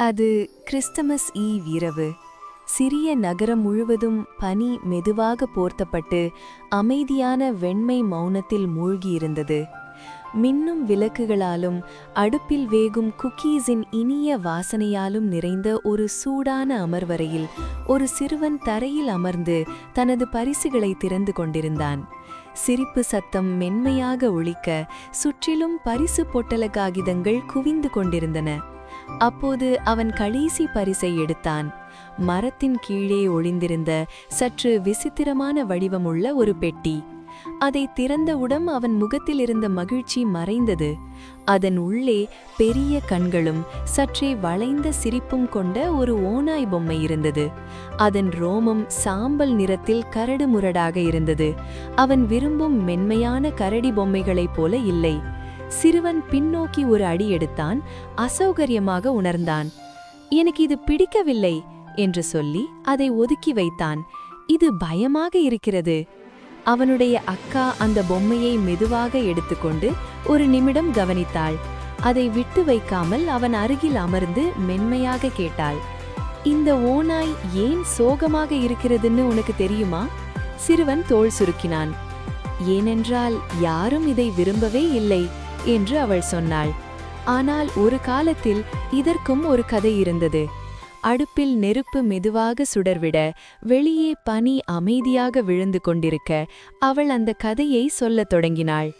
அது Christmas eve இரவு. சிறிய நகரம் முழுவதும் பனி மெதுவாக போர்த்தப்பட்டு அமைதியான வெண்மை மௌனத்தில் மூழ்கியிருந்தது. மின்னும் விளக்குகளாலும் அடுப்பில் வேகும் குக்கீஸின் இனிய வாசனையாலும் நிறைந்த ஒரு சூடான அமர்வரையில் ஒரு சிறுவன் தரையில் அமர்ந்து தனது பரிசுகளை திறந்து கொண்டிருந்தான். சிரிப்பு சத்தம் மென்மையாக ஒழிக்க சுற்றிலும் பரிசு பொட்டல காகிதங்கள் குவிந்து கொண்டிருந்தன. அப்போது அவன் கடைசி பரிசை எடுத்தான். மரத்தின் கீழே ஒளிந்திருந்த சற்று விசித்திரமான வடிவமுள்ள ஒரு பெட்டி. அதை திறந்தவுடன் அவன் முகத்தில் இருந்த மகிழ்ச்சி மறைந்தது. அதன் உள்ளே பெரிய கண்களும் சற்றே வளைந்த சிரிப்பும் கொண்ட ஒரு ஓநாய் பொம்மை இருந்தது. அதன் ரோமம் சாம்பல் நிறத்தில் கரடு முரடாக இருந்தது. அவன் விரும்பும் மென்மையான கரடி பொம்மைகளைப் போல இல்லை. சிறுவன் பின்னோக்கி ஒரு அடி எடுத்தான் அசௌகரியமாக உணர்ந்தான். எனக்கு இது பிடிக்கவில்லை என்று சொல்லி அதை ஒதுக்கி வைத்தான். இது பயமாக இருக்கிறது. அவனுடைய அக்கா அந்த பொம்மையை மெதுவாக எடுத்துக்கொண்டு ஒரு நிமிடம் கவனித்தாள். அதை விட்டு வைக்காமல் அவன் அருகில் அமர்ந்து மென்மையாக கேட்டாள். இந்த ஓநாய் ஏன் சோகமாக இருக்கிறதுன்னு உனக்கு தெரியுமா? சிறுவன் தோள் சுருக்கினான். ஏனென்றால் யாரும் இதை விரும்பவே இல்லை. என்று அவள் சொன்னாள். ஆனால் ஒரு காலத்தில் இதற்கும் ஒரு கதை இருந்தது. அடுப்பில் நெருப்பு மெதுவாக சுடர்விட வெளியே பனி அமைதியாக விழுந்து கொண்டிருக்க அவள் அந்த கதையை சொல்லத் தொடங்கினாள்.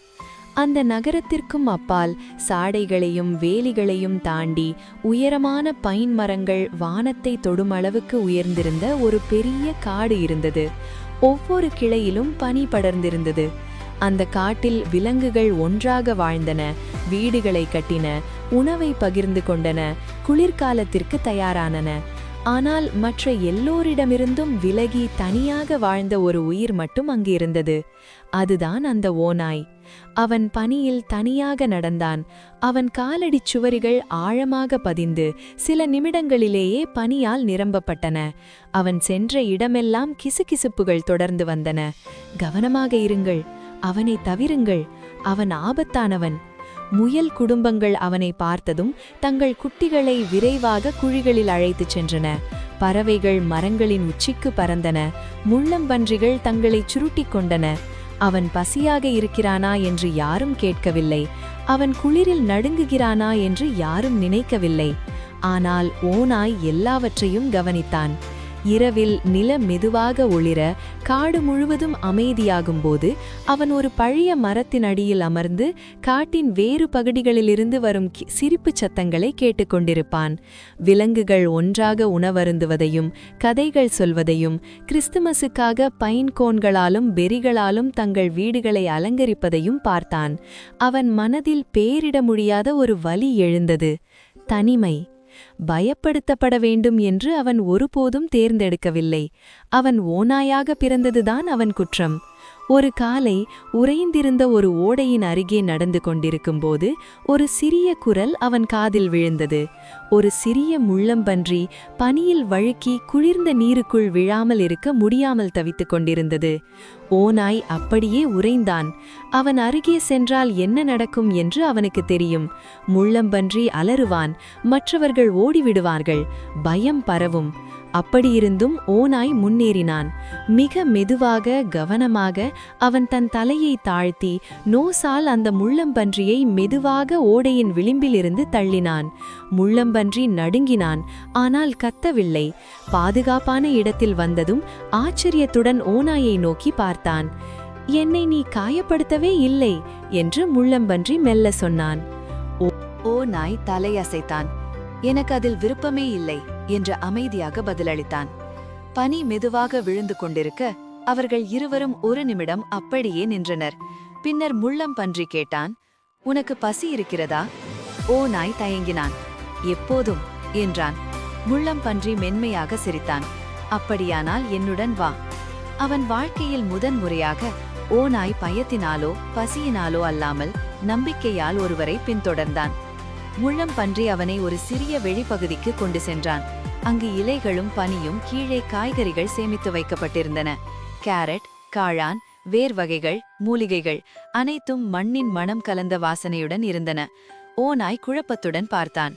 அந்த நகரத்திற்கும் அப்பால் சாடைகளையும் வேலிகளையும் தாண்டி உயரமான பைன் மரங்கள் வானத்தை தொடுமளவுக்கு உயர்ந்திருந்த ஒரு பெரிய காடு இருந்தது. ஒவ்வொரு கிளையிலும் பனி படர்ந்திருந்தது. அந்த காட்டில் விலங்குகள் ஒன்றாக வாழ்ந்தன வீடுகளை கட்டின உணவை பகிர்ந்து கொண்டன குளிர்காலத்திற்கு தயாரானன. ஆனால் மற்ற எல்லோரிடமிருந்தும் விலகி தனியாக வாழ்ந்த ஒரு உயிர் மட்டும் அங்கு இருந்தது. அதுதான் அந்த ஓநாய். அவன் பனியில் தனியாக நடந்தான். அவன் காலடிச் சுவரிகள் ஆழமாக பதிந்து சில நிமிடங்களிலேயே பனியால் நிரம்பப்பட்டன. அவன் சென்ற இடமெல்லாம் கிசுகிசுப்புகள் தொடர்ந்து வந்தன. கவனமாக இருங்கள். அவனை தவிருங்கள் அவன் ஆபத்தானவன். முயல் குடும்பங்கள் அவனை பார்த்ததும் தங்கள் குட்டிகளை விரைவாக குழிகளில் அழைத்துச் சென்றன. பறவைகள் மரங்களின் உச்சிக்கு பறந்தன. முள்ளம்பன்றிகள் தங்களைச் சுருட்டிக் கொண்டன. அவன் பசியாக இருக்கிறானா என்று யாரும் கேட்கவில்லை. அவன் குளிரில் நடுங்குகிறானா என்று யாரும் நினைக்கவில்லை. ஆனால் ஓனாய் எல்லாவற்றையும் கவனித்தான். இரவில் நில மெதுவாக ஒளிர காடு முழுவதும் அமைதியாகும்போது அவன் ஒரு பழைய மரத்தின் அடியில் அமர்ந்து காட்டின் வேறு பகுதிகளிலிருந்து வரும் சிரிப்புச் சத்தங்களை கேட்டுக்கொண்டிருப்பான் விலங்குகள் ஒன்றாக உணவருந்துவதையும் கதைகள் சொல்வதையும் கிறிஸ்துமஸுக்காக பைன் கோன்களாலும் பெரிகளாலும் தங்கள் வீடுகளை அலங்கரிப்பதையும் பார்த்தான். அவன் மனதில் பேரிட முடியாத ஒரு வலி எழுந்தது. தனிமை. பயப்படுத்தப்பட வேண்டும் என்று அவன் ஒருபோதும் தேர்ந்தெடுக்கவில்லை. அவன் ஓனாயாக பிறந்ததுதான் அவன் குற்றம். ஒரு காலை உறைந்திருந்த ஒரு ஓடையின் அருகே நடந்து கொண்டிருக்கும்போது ஒரு சிறிய குரல் அவன் காதில் விழுந்தது. ஒரு சிறிய முள்ளம்பன்றி பனியில் வழுக்கி குளிர்ந்த நீருக்குள் விழாமல் இருக்க முடியாமல் தவித்துக் கொண்டிருந்தது. ஓநாய் அப்படியே உறைந்தான். அவன் அருகே சென்றால் என்ன நடக்கும் என்று அவனுக்கு தெரியும். முள்ளம்பன்றி அலறுவான். மற்றவர்கள் ஓடிவிடுவார்கள். பயம் பரவும். அப்படியிருந்தும் ஓநாய் முன்னேறினான். மிக மெதுவாக கவனமாக அவன் தன் தலையை தாழ்த்தி நோசால் அந்த முள்ளம்பன்றியை மெதுவாக ஓடையின் விளிம்பிலிருந்து தள்ளினான். முள்ளம்பன்றி நடுங்கினான் ஆனால் கத்தவில்லை. பாதுகாப்பான இடத்தில் வந்ததும் ஆச்சரியத்துடன் ஓநாயை நோக்கி பார்த்தான். என்னை நீ காயப்படுத்தவே இல்லை என்று முள்ளம்பன்றி மெல்ல சொன்னான். ஓ நாய் தலையசைத்தான். எனக்கு அதில் விருப்பமே இல்லை. என்று அமைதியாக பதிலளித்தான். பனி மெதுவாக விழுந்து கொண்டிருக்க அவர்கள் இருவரும் ஒரு நிமிடம் அப்படியே நின்றனர். பின்னர் முள்ளம் பன்றி கேட்டான் உனக்கு பசி இருக்கிறதா? ஓ நாய் தயங்கினான். எப்போதும் என்றான். முள்ளம் பன்றி மென்மையாக சிரித்தான். அப்படியானால் என்னுடன் வா. அவன் வாழ்க்கையில் முதன் முறையாக ஓ நாய் பயத்தினாலோ பசியினாலோ அல்லாமல் நம்பிக்கையால் ஒருவரை பின்தொடர்ந்தான். முள்ளம் பன்றி அவனை ஒரு சிறிய வெளிப்பகுதிக்கு கொண்டு சென்றான். அங்கு இலைகளும் பனியும் கீழே காய்கறிகள் சேமித்து வைக்கப்பட்டிருந்தன. கேரட் காளான் வேர் வகைகள் மூலிகைகள் அனைத்தும் மண்ணின் மனம் கலந்த வாசனையுடன் இருந்தன. ஓநாய் குழப்பத்துடன் பார்த்தான்.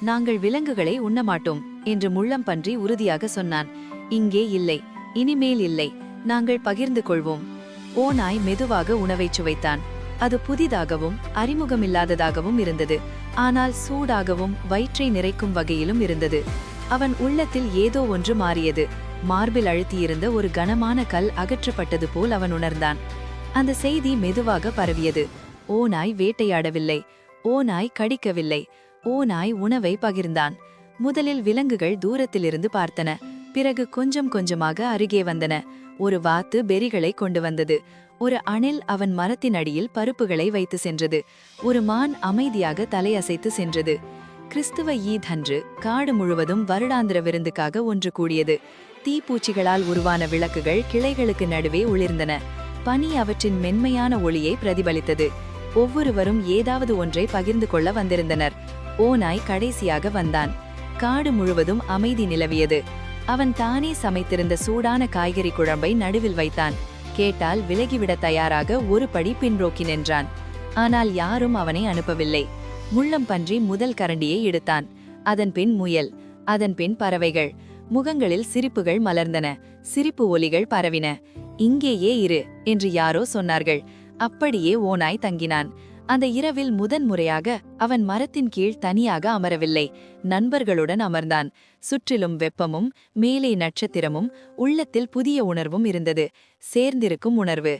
நாங்கள் விலங்குகளை உண்ணமாட்டோம் என்று முள்ளம்பன்றி உறுதியாக சொன்னான். இங்கே இல்லை இனிமேல் இல்லை நாங்கள் பகிர்ந்து கொள்வோம் ஓநாய் மெதுவாக உணவைச் சுவைத்தான். அது புதிதாகவும் அறிமுகமில்லாததாகவும் இருந்தது. ஆனால் சூடாகவும் வயிற்றை நிறைக்கும் வகையிலும் இருந்தது. அவன் உள்ளத்தில் ஏதோ ஒன்று மாறியது. மார்பில் அழுத்தியிருந்த ஒரு கனமான கல் அகற்றப்பட்டது போல் அவன் உணர்ந்தான். அந்த செய்தி மெதுவாக பரவியது. ஓநாய் வேட்டையாடவில்லை. ஓநாய் கடிக்கவில்லை. ஓநாய் உணவை பகிர்ந்தான். முதலில் விலங்குகள் தூரத்திலிருந்து பார்த்தன. பிறகு கொஞ்சம் கொஞ்சமாக அருகே வந்தன. ஒரு வாத்து பெரிகளை கொண்டு வந்தது. ஒரு அணில் அவன் மரத்தின் அடியில் பருப்புகளை வைத்து சென்றது. ஒரு மான் அமைதியாக தலையசைத்து சென்றது. கிறிஸ்துவ ஈத் அன்று காடு முழுவதும் வருடாந்திர விருந்துக்காக ஒன்று கூடியது. தீப்பூச்சிகளால் உருவான விளக்குகள் கிளைகளுக்கு நடுவே ஒளிர்ந்தன. பனி அவற்றின் மென்மையான ஒளியை பிரதிபலித்தது. ஒவ்வொருவரும் ஏதாவது ஒன்றை பகிர்ந்து கொள்ள வந்திருந்தனர். ஓநாய் கடைசியாக வந்தான். காடு முழுவதும் அமைதி நிலவியது. அவன் தானே சமைத்திருந்த சூடான காய்கறி குழம்பை நடுவில் வைத்தான். கேட்டால் விலகிவிட தயாராக ஒரு படி பின்ரோக்கி நின்றான். ஆனால் யாரும் அவனை அனுப்பவில்லை. முள்ளம் பன்றி முதல் கரண்டியை எடுத்தான். அதன் பின் முயல் அதன் பின் பறவைகள். முகங்களில் சிரிப்புகள் மலர்ந்தன. சிரிப்பு ஒலிகள் பரவின. இங்கேயே இரு என்று யாரோ சொன்னார்கள். அப்படியே ஓநாய் தங்கினான். அந்த இரவில் முதன் முறையாக அவன் மரத்தின் கீழ் தனியாக அமரவில்லை. நண்பர்களுடன் அமர்ந்தான். சுற்றிலும் வெப்பமும் மேலே நட்சத்திரமும் உள்ளத்தில் புதிய உணர்வும் இருந்தது. சேர்ந்திருக்கும் உணர்வு.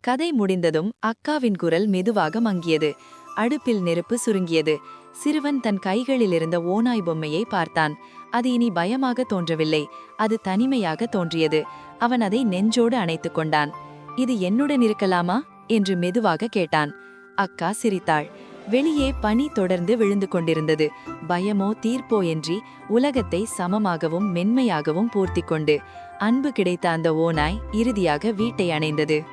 கதை முடிந்ததும் அக்காவின் குரல் மெதுவாக மங்கியது. அடுப்பில் நெருப்பு சுருங்கியது. சிறுவன் தன் கைகளில் இருந்த ஓநாய் பொம்மையை பார்த்தான். அது இனி பயமாக தோன்றவில்லை. அது தனிமையாக தோன்றியது. அவன் அதை நெஞ்சோடு அணைத்துக் கொண்டான். இது என்னுடன் இருக்கலாமா? என்று மெதுவாக கேட்டான். அக்கா சிரித்தாள். வெளியே பனி தொடர்ந்து விழுந்து கொண்டிருந்தது. பயமோ தீர்ப்போ என்றி உலகத்தை சமமாகவும் மென்மையாகவும் பூர்த்திக் கொண்டு அன்பு கிடைத்த அந்த ஓநாய் இறுதியாக வீட்டை அணைந்தது.